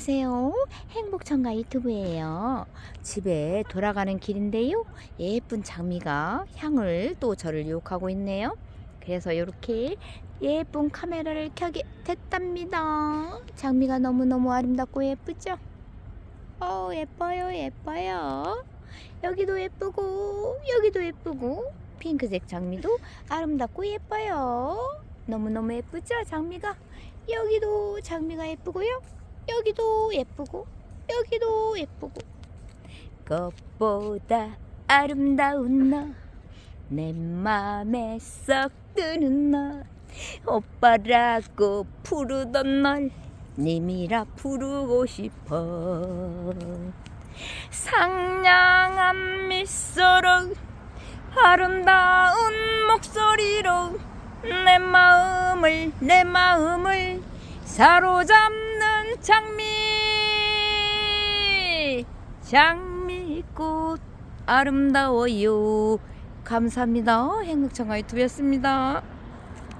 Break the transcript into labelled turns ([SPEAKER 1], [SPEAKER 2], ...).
[SPEAKER 1] 안녕하세요. 행복천가 유튜브예요. 집에 돌아가는 길인데요. 예쁜 장미가 향을 또 저를 유혹하고 있네요. 그래서 이렇게 예쁜 카메라를 켜게 됐답니다. 장미가 너무너무 아름답고 예쁘죠? 어, 예뻐요, 예뻐요. 여기도 예쁘고, 여기도 예쁘고, 핑크색 장미도 아름답고 예뻐요. 너무너무 예쁘죠, 장미가? 여기도 장미가 예쁘고요. 여기도 예쁘고 여기도 예쁘고. 꽃보다 아름다운 너 내 맘에 썩 드는 너. 오빠라고 부르던 널 님이라 부르고 싶어. 상냥한 미소로 아름다운 목소리로 내 마음을 내 마음을 사로잡는 장미! 장미꽃 아름다워요. 감사합니다. 행복청아 유튜브였습니다